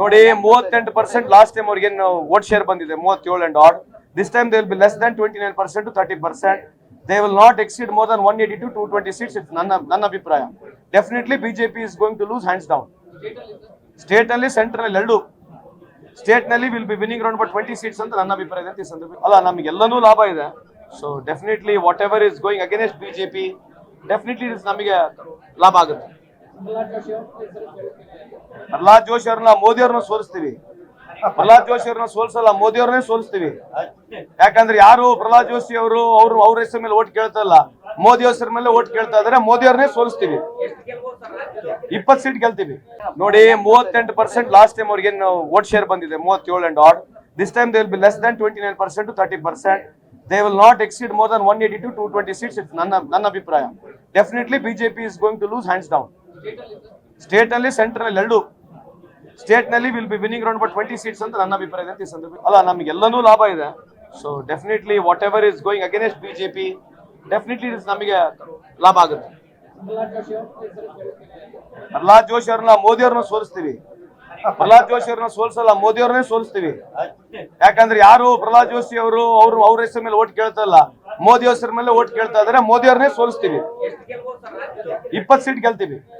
ನೋಡಿ, ಮೂವತ್ತೆಂಟು percent last time ಅವ್ರಿಗೆ ವೋಟ್ ಶೇರ್ ಬಂದಿದೆ, ಮೂವತ್ತೇಳು and odd this time they will be less than twenty nine percent thirty percent they will not exceed more than one eighty to two twenty seats ನನ್ನ ನನ್ನ ಅಭಿಪ್ರಾಯ. Definitely BJP is going to lose hands down ಸ್ಟೇಟ್ನಲ್ಲಿ ಸೆಂಟರ್ನಲ್ಲಿ ಎರಡು. ಸ್ಟೇಟ್ನಲ್ಲಿ will be winning round but twenty seats ಅಂತ ನನ್ನ ಅಭಿಪ್ರಾಯ ಇದೆ. ಈ ಸಂದರ್ಭ ಅಲ್ಲ, ನಮಗೆಲ್ಲನೂ ಲಾಭ ಇದೆ. So definitely whatever is going against BJP definitely ನಮಗೆ ಲಾಭ ಆಗುತ್ತೆ. ಪ್ರಹ್ಲಾದ್ ಜೋಶಿ ಅವ್ರನ್ನ ಮೋದಿ ಅವ್ರನ್ನ ಸೋಲಿಸ್ತೀವಿ. ಪ್ರಹ್ಲಾದ್ ಜೋಶಿ ಅವ್ರನ್ನ ಸೋಲ್ಸಲ್ಲ ಮೋದಿ ಅವ್ರನ್ನೇ ಸೋಲಿಸ್ತೀವಿ. ಯಾಕಂದ್ರೆ ಯಾರು ಪ್ರಹ್ಲಾದ್ ಜೋಶಿ ಅವರು ಅವ್ರು ಅವ್ರ ಹೆಸರು ಮೇಲೆ ಓಟ್ ಕೇಳ್ತಲ್ಲ ಮೋದಿ ಹೆಸರ ಮೇಲೆ ಓಟ್ ಕೇಳ್ತಾ ಇದ್ರೆ ಮೋದಿ ಅವ್ರನ್ನೇ ಸೋಲಿಸ್ತೀವಿ. ಇಪ್ಪತ್ ಸೀಟ್ ಗೆಲ್ತೀವಿ. ನೋಡಿ ಮೂವತ್ತೆಂಟು ಪರ್ಸೆಂಟ್ ಲಾಸ್ಟ್ ಟೈಮ್ ಅವ್ರಿಗೆ ಓಟ್ ಶೇರ್ ಬಂದಿದೆ ಮೂವತ್ತೇಳು and odd this time they will be less than twenty nine percent thirty percent they will not exceed more than one eighty to two twenty seats ನನ್ನ ನನ್ನ ಅಭಿಪ್ರಾಯ. Definitely BJP is going to lose hands down ಸ್ಟೇಟ್ನಲ್ಲಿ ಸೆಂಟರ್ನಲ್ಲಿ ಎರಡು. ಸ್ಟೇಟ್ನಲ್ಲಿ will be winning round but twenty seats ಅಂತ ನನ್ನ ಅಭಿಪ್ರಾಯ ಇದೆ ಈ ಸಂದರ್ಭ ಅಲ್ಲ ನಮಗೆಲ್ಲನೂ ಲಾಭ ಇದೆ. So definitely whatever is going against BJP definitely ನಮಗೆ ಲಾಭ ಆಗುತ್ತೆ. ಪ್ರಹ್ಲಾದ್ ಜೋಶಿ ಅವ್ರನ್ನ ಮೋದಿ ಅವ್ರನ್ನ ಸೋಲಿಸ್ತೀವಿ. ಪ್ರಹ್ಲಾದ್ ಜೋಶಿ ಅವ್ರನ್ನ ಸೋಲ್ಸಲ್ಲ, ಮೋದಿ ಅವ್ರನ್ನೇ ಸೋಲಿಸ್ತೀವಿ. ಯಾಕಂದ್ರೆ ಯಾರು ಪ್ರಹ್ಲಾದ್ ಜೋಶಿ ಅವರು, ಅವ್ರು ಅವ್ರ ಹೆಸರು ಮೇಲೆ ಓಟ್ ಕೇಳ್ತಾ ಇಲ್ಲ. ಮೋದಿ ಹೆಸರ ಮೇಲೆ ಓಟ್ ಕೇಳ್ತಾ ಇದ್ರೆ, ಮೋದಿ ಅವ್ರನ್ನೇ ಸೋಲಿಸ್ತೀವಿ. ಇಪ್ಪತ್ತು ಸೀಟ್ ಗೆಲ್ತೀವಿ.